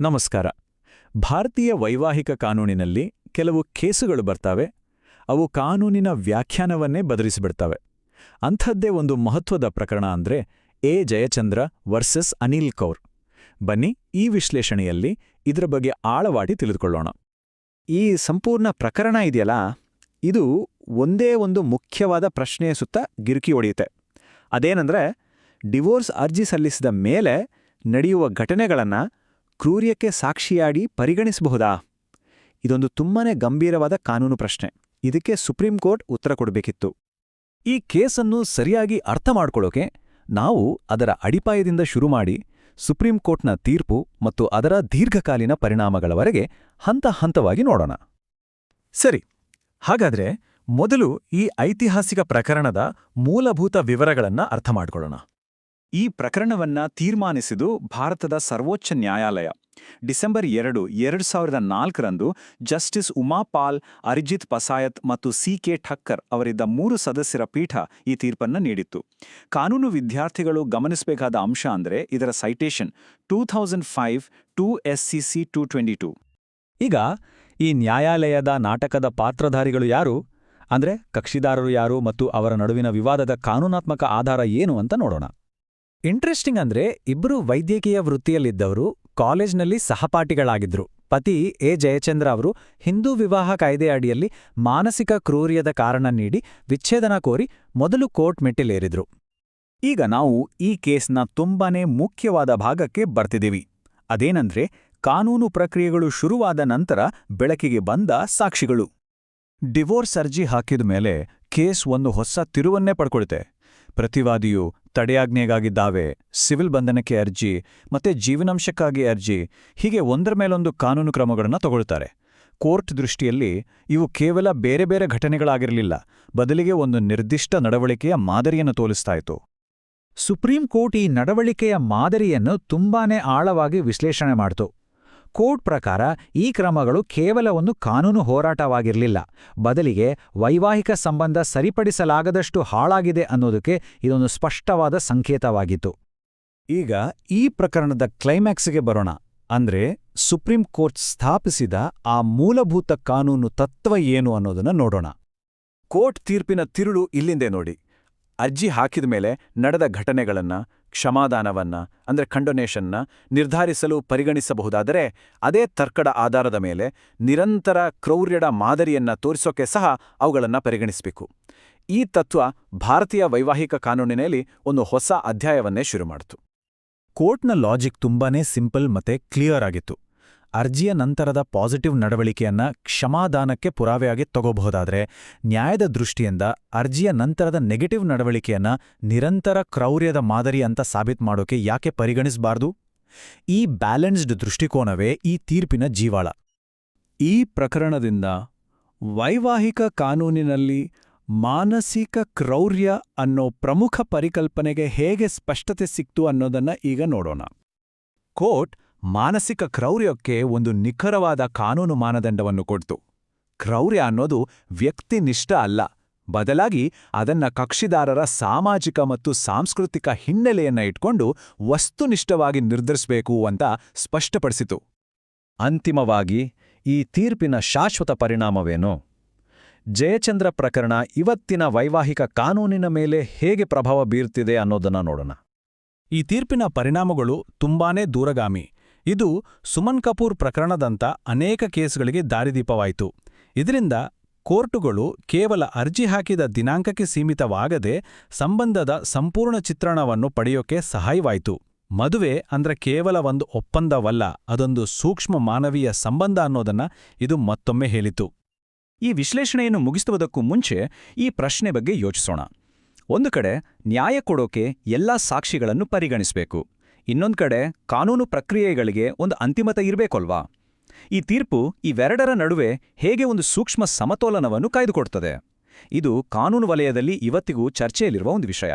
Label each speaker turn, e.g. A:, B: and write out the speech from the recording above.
A: ನಮಸ್ಕಾರ. ಭಾರತೀಯ ವೈವಾಹಿಕ ಕಾನೂನಿನಲ್ಲಿ ಕೆಲವು ಕೇಸುಗಳು ಬರ್ತಾವೆ. ಅವು ಕಾನೂನಿನ ವ್ಯಾಖ್ಯಾನವನ್ನೇ ಬದಲಿಸಿಬಿಡ್ತವೆ. ಅಂಥದ್ದೇ ಒಂದು ಮಹತ್ವದ ಪ್ರಕರಣ ಅಂದ್ರೆ ಎ. ಜಯಚಂದ್ರ ವರ್ಸಸ್ ಅನಿಲ್ ಕೌರ್. ಬನ್ನಿ ಈ ವಿಶ್ಲೇಷಣೆಯಲ್ಲಿ ಇದರ ಬಗ್ಗೆ ಆಳವಾಡಿ ತಿಳಿದುಕೊಳ್ಳೋಣ.
B: ಈ ಸಂಪೂರ್ಣ ಪ್ರಕರಣ ಇದೆಯಲ್ಲ? ಇದು ಒಂದೇ ಒಂದು ಮುಖ್ಯವಾದ ಪ್ರಶ್ನೆಯ ಸುತ್ತ ಗಿರುಕಿ ಹೊಡೆಯುತ್ತೆ ಅದೇನಂದ್ರೆ, ಡಿವೋರ್ಸ್ ಅರ್ಜಿ ಸಲ್ಲಿಸಿದ ಮೇಲೆ ನಡೆಯುವ ಘಟನೆಗಳನ್ನು ಕ್ರೂರ್ಯಕ್ಕೆ ಸಾಕ್ಷಿಯಾಡಿ ಪರಿಗಣಿಸಬಹುದಾ? ಇದೊಂದು ತುಂಬಾನೇ ಗಂಭೀರವಾದ ಕಾನೂನು ಪ್ರಶ್ನೆ. ಇದಕ್ಕೆ ಸುಪ್ರೀಂ ಕೋರ್ಟ್ ಉತ್ತರ ಕೊಡಬೇಕಿತ್ತು.
A: ಈ ಕೇಸನ್ನು ಸರಿಯಾಗಿ ಅರ್ಥ ಮಾಡಿಕೊಳ್ಳೋಕೆ ನಾವು ಅದರ ಅಡಿಪಾಯದಿಂದ ಶುರು ಮಾಡಿ ಸುಪ್ರೀಂ ಕೋರ್ಟ್ನ ತೀರ್ಪು ಮತ್ತು ಅದರ ದೀರ್ಘಕಾಲೀನ ಪರಿಣಾಮಗಳವರೆಗೆ ಹಂತ ಹಂತವಾಗಿ ನೋಡೋಣ.
B: ಸರಿ, ಹಾಗಾದ್ರೆ ಮೊದಲು ಈ ಐತಿಹಾಸಿಕ ಪ್ರಕರಣದ ಮೂಲಭೂತ ವಿವರಗಳನ್ನ ಅರ್ಥ ಮಾಡ್ಕೊಳ್ಳೋಣ. ಈ ಪ್ರಕರಣವನ್ನ ತೀರ್ಮಾನಿಸಿದು ಭಾರತದ ಸರ್ವೋಚ್ಚ ನ್ಯಾಯಾಲಯ. ಡಿಸೆಂಬರ್ ಎರಡು ಎರಡು ಸಾವಿರದ ನಾಲ್ಕರಂದು ಜಸ್ಟಿಸ್ ಉಮಾಪಾಲ್ ಅರಿಜಿತ್ ಪಸಾಯತ್ ಮತ್ತು ಸಿ ಕೆ ಠಕ್ಕರ್ ಅವರಿದ್ದ ಮೂರು ಸದಸ್ಯರ ಪೀಠ ಈ ತೀರ್ಪನ್ನ ನೀಡಿತ್ತು. ಕಾನೂನು ವಿದ್ಯಾರ್ಥಿಗಳು ಗಮನಿಸಬೇಕಾದ ಅಂಶ ಅಂದ್ರೆ ಇದರ citation two thousand five two SCC two twenty two
A: ಈಗ ಈ ನ್ಯಾಯಾಲಯದ ನಾಟಕದ ಪಾತ್ರಧಾರಿಗಳು ಯಾರು? ಅಂದ್ರೆ ಕಕ್ಷಿದಾರರು ಯಾರು ಮತ್ತು ಅವರ ನಡುವಿನ ವಿವಾದದ ಕಾನೂನಾತ್ಮಕ ಆಧಾರ ಏನು ಅಂತ ನೋಡೋಣ. ಇಂಟ್ರೆಸ್ಟಿಂಗ್ ಅಂದ್ರೆ ಇಬ್ಬರು ವೈದ್ಯಕೀಯ ವೃತ್ತಿಯಲ್ಲಿದ್ದವರು ಕಾಲೇಜ್ನಲ್ಲಿ ಸಹಪಾಠಿಗಳಾಗಿದ್ರು. ಪತಿ ಎ. ಜಯಚಂದ್ರ ಅವರು ಹಿಂದೂ ವಿವಾಹ ಕಾಯ್ದೆ ಅಡಿಯಲ್ಲಿ ಮಾನಸಿಕ ಕ್ರೂರ್ಯದ ಕಾರಣ ನೀಡಿ ವಿಚ್ಛೇದನ ಕೋರಿ ಮೊದಲು ಕೋರ್ಟ್ ಮೆಟ್ಟಿಲೇರಿದ್ರು.
B: ಈಗ ನಾವು ಈ ಕೇಸ್ನ ತುಂಬಾನೇ ಮುಖ್ಯವಾದ ಭಾಗಕ್ಕೆ ಬರ್ತಿದ್ದೀವಿ. ಅದೇನಂದ್ರೆ ಕಾನೂನು ಪ್ರಕ್ರಿಯೆಗಳು ಶುರುವಾದ ನಂತರ ಬೆಳಕಿಗೆ ಬಂದ ಸಾಕ್ಷಿಗಳು. ಡಿವೋರ್ಸ್ ಅರ್ಜಿ ಹಾಕಿದ ಮೇಲೆ ಕೇಸ್ ಒಂದು ಹೊಸ ತಿರುವನ್ನೇ ಪಡ್ಕೊಳುತ್ತೆ ಪ್ರತಿವಾದಿಯು ತಡೆಯಾಜ್ಞೆಗಾಗಿದ್ದಾವೆ, ಸಿವಿಲ್ ಬಂಧನಕ್ಕೆ ಅರ್ಜಿ, ಮತ್ತೆ ಜೀವನಾಂಶಕ್ಕಾಗಿ ಅರ್ಜಿ, ಹೀಗೆ ಒಂದರ ಮೇಲೊಂದು ಕಾನೂನು ಕ್ರಮಗಳನ್ನು ತಗೊಳ್ತಾರೆ. ಕೋರ್ಟ್ ದೃಷ್ಟಿಯಲ್ಲಿ ಇವು ಕೇವಲ ಬೇರೆ ಬೇರೆ ಘಟನೆಗಳಾಗಿರಲಿಲ್ಲ, ಬದಲಿಗೆ ಒಂದು ನಿರ್ದಿಷ್ಟ ನಡವಳಿಕೆಯ ಮಾದರಿಯನ್ನು ತೋಲಿಸ್ತಾಯಿತು
C: ಸುಪ್ರೀಂ ಕೋರ್ಟ್ ಈ ನಡವಳಿಕೆಯ ಮಾದರಿಯನ್ನು ತುಂಬಾನೇ ಆಳವಾಗಿ ವಿಶ್ಲೇಷಣೆ ಮಾಡಿತು. ಕೋರ್ಟ್ ಪ್ರಕಾರ ಈ ಕ್ರಮಗಳು ಕೇವಲ ಒಂದು ಕಾನೂನು ಹೋರಾಟವಾಗಿರಲಿಲ್ಲ. ಬದಲಿಗೆ ವೈವಾಹಿಕ ಸಂಬಂಧ ಸರಿಪಡಿಸಲಾಗದಷ್ಟು ಹಾಳಾಗಿದೆ ಅನ್ನೋದಕ್ಕೆ ಇದೊಂದು ಸ್ಪಷ್ಟವಾದ ಸಂಕೇತವಾಗಿತ್ತು.
B: ಈಗ ಈ ಪ್ರಕರಣದ ಕ್ಲೈಮ್ಯಾಕ್ಸ್ಗೆ ಬರೋಣ. ಅಂದ್ರೆ ಸುಪ್ರೀಂ ಕೋರ್ಟ್ ಸ್ಥಾಪಿಸಿದ ಆ ಮೂಲಭೂತ ಕಾನೂನು ತತ್ವ ಏನು ಅನ್ನೋದನ್ನ ನೋಡೋಣ. ಕೋರ್ಟ್ ತೀರ್ಪಿನ ತಿರುಳು ಇಲ್ಲಿಂದೆ ನೋಡಿ. ಅರ್ಜಿ ಹಾಕಿದ ಮೇಲೆ ನಡೆದ ಘಟನೆಗಳನ್ನ ಕ್ಷಮಾದಾನವನ್ನ, ಅಂದ್ರೆ ಖಂಡೊನೇಷನ್ನ ನಿರ್ಧಾರಿಸಲು ಪರಿಗಣಿಸಬಹುದಾದರೆ ಅದೇ ತರ್ಕಡ ಆಧಾರದ ಮೇಲೆ ನಿರಂತರ ಕ್ರೌರ್ಯದ ಮಾದರಿಯನ್ನ ತೋರಿಸೋಕೆ ಸಹ ಅವುಗಳನ್ನು ಪರಿಗಣಿಸಬೇಕು. ಈ ತತ್ವ ಭಾರತೀಯ ವೈವಾಹಿಕ ಕಾನೂನಿನಲ್ಲಿ ಒಂದು ಹೊಸ ಅಧ್ಯಾಯವನ್ನೇ ಶುರು ಮಾಡಿತು.
A: ಕೋರ್ಟ್ನ ಲಾಜಿಕ್ ತುಂಬಾನೇ ಸಿಂಪಲ್ ಮತ್ತೆ ಕ್ಲಿಯರ್ ಆಗಿತ್ತು. ಅರ್ಜಿಯ ನಂತರದ ಪಾಸಿಟಿವ್ ನಡವಳಿಕೆಯನ್ನ ಕ್ಷಮಾದಾನಕ್ಕೆ ಪುರಾವೆಯಾಗಿ ತಗೋಬಹುದಾದರೆ, ನ್ಯಾಯದ ದೃಷ್ಟಿಯಿಂದ ಅರ್ಜಿಯ ನಂತರದ ನೆಗೆಟಿವ್ ನಡವಳಿಕೆಯನ್ನ ನಿರಂತರ ಕ್ರೌರ್ಯದ ಮಾದರಿ ಅಂತ ಸಾಬೀತು ಮಾಡೋಕೆ ಯಾಕೆ ಪರಿಗಣಿಸಬಾರ್ದು? ಈ ಬ್ಯಾಲೆನ್ಸ್ಡ್ ದೃಷ್ಟಿಕೋನವೇ ಈ ತೀರ್ಪಿನ ಜೀವಾಳ.
B: ಈ ಪ್ರಕರಣದಿಂದ ವೈವಾಹಿಕ ಕಾನೂನಿನಲ್ಲಿ ಮಾನಸಿಕ ಕ್ರೌರ್ಯ ಅನ್ನೋ ಪ್ರಮುಖ ಪರಿಕಲ್ಪನೆಗೆ ಹೇಗೆ ಸ್ಪಷ್ಟತೆ ಸಿಕ್ತು ಅನ್ನೋದನ್ನ ಈಗ ನೋಡೋಣ. ಕೋರ್ಟ್ ಮಾನಸಿಕ ಕ್ರೌರ್ಯಕ್ಕೆ ಒಂದು ನಿಖರವಾದ ಕಾನೂನು ಮಾನದಂಡವನ್ನು ಕೊಡ್ತು. ಕ್ರೌರ್ಯ ಅನ್ನೋದು ವ್ಯಕ್ತಿನಿಷ್ಠ ಅಲ್ಲ. ಬದಲಾಗಿ ಅದನ್ನ ಕಕ್ಷಿದಾರರ ಸಾಮಾಜಿಕ ಮತ್ತು ಸಾಂಸ್ಕೃತಿಕ ಹಿನ್ನೆಲೆಯನ್ನ ಇಟ್ಕೊಂಡು ವಸ್ತುನಿಷ್ಠವಾಗಿ ನಿರ್ಧರಿಸಬೇಕು ಅಂತ ಸ್ಪಷ್ಟಪಡಿಸಿತು. ಅಂತಿಮವಾಗಿ ಈ ತೀರ್ಪಿನ ಶಾಶ್ವತ ಪರಿಣಾಮವೇನು? ಜಯಚಂದ್ರ ಪ್ರಕರಣ ಇವತ್ತಿನ ವೈವಾಹಿಕ ಕಾನೂನಿನ ಮೇಲೆ ಹೇಗೆ ಪ್ರಭಾವ ಬೀರ್ತಿದೆ ಅನ್ನೋದನ್ನ ನೋಡೋಣ.
A: ಈ ತೀರ್ಪಿನ ಪರಿಣಾಮಗಳು ತುಂಬಾನೇ ದೂರಗಾಮಿ. ಇದು ಸುಮನ್ ಕಪೂರ್ ಪ್ರಕರಣದಂಥ ಅನೇಕ ಕೇಸ್ಗಳಿಗೆ ದಾರಿದೀಪವಾಯಿತು. ಇದರಿಂದ ಕೋರ್ಟುಗಳು ಕೇವಲ ಅರ್ಜಿ ಹಾಕಿದ ದಿನಾಂಕಕ್ಕೆ ಸೀಮಿತವಾಗದೆ ಸಂಬಂಧದ ಸಂಪೂರ್ಣ ಚಿತ್ರಣವನ್ನು ಪಡೆಯೋಕೆ ಸಹಾಯವಾಯಿತು. ಮದುವೆ ಅಂದ್ರೆ ಕೇವಲ ಒಂದು ಒಪ್ಪಂದವಲ್ಲ, ಅದೊಂದು ಸೂಕ್ಷ್ಮ ಮಾನವೀಯ ಸಂಬಂಧ ಅನ್ನೋದನ್ನ ಇದು ಮತ್ತೊಮ್ಮೆ ಹೇಳಿತು.
B: ಈ ವಿಶ್ಲೇಷಣೆಯನ್ನು ಮುಗಿಸುವುದಕ್ಕೂ ಮುಂಚೆ ಈ ಪ್ರಶ್ನೆ ಬಗ್ಗೆ ಯೋಚಿಸೋಣ. ಒಂದು ಕಡೆ ನ್ಯಾಯ ಕೊಡೋಕೆ ಎಲ್ಲಾ ಸಾಕ್ಷಿಗಳನ್ನು ಪರಿಗಣಿಸಬೇಕು. ಇನ್ನೊಂದು ಕಡೆ ಕಾನೂನು ಪ್ರಕ್ರಿಯೆಗಳಿಗೆ ಒಂದು ಅಂತಿಮತೆ ಇರಬೇಕಲ್ವಾ? ಈ ತೀರ್ಪು ಇವೆರಡರ ನಡುವೆ ಹೇಗೆ ಒಂದು ಸೂಕ್ಷ್ಮ ಸಮತೋಲನವನ್ನು ಕಾಯ್ದುಕೊಡ್ತದೆ? ಇದು ಕಾನೂನು ವಲಯದಲ್ಲಿ ಇವತ್ತಿಗೂ ಚರ್ಚೆಯಲ್ಲಿರುವ ಒಂದು ವಿಷಯ.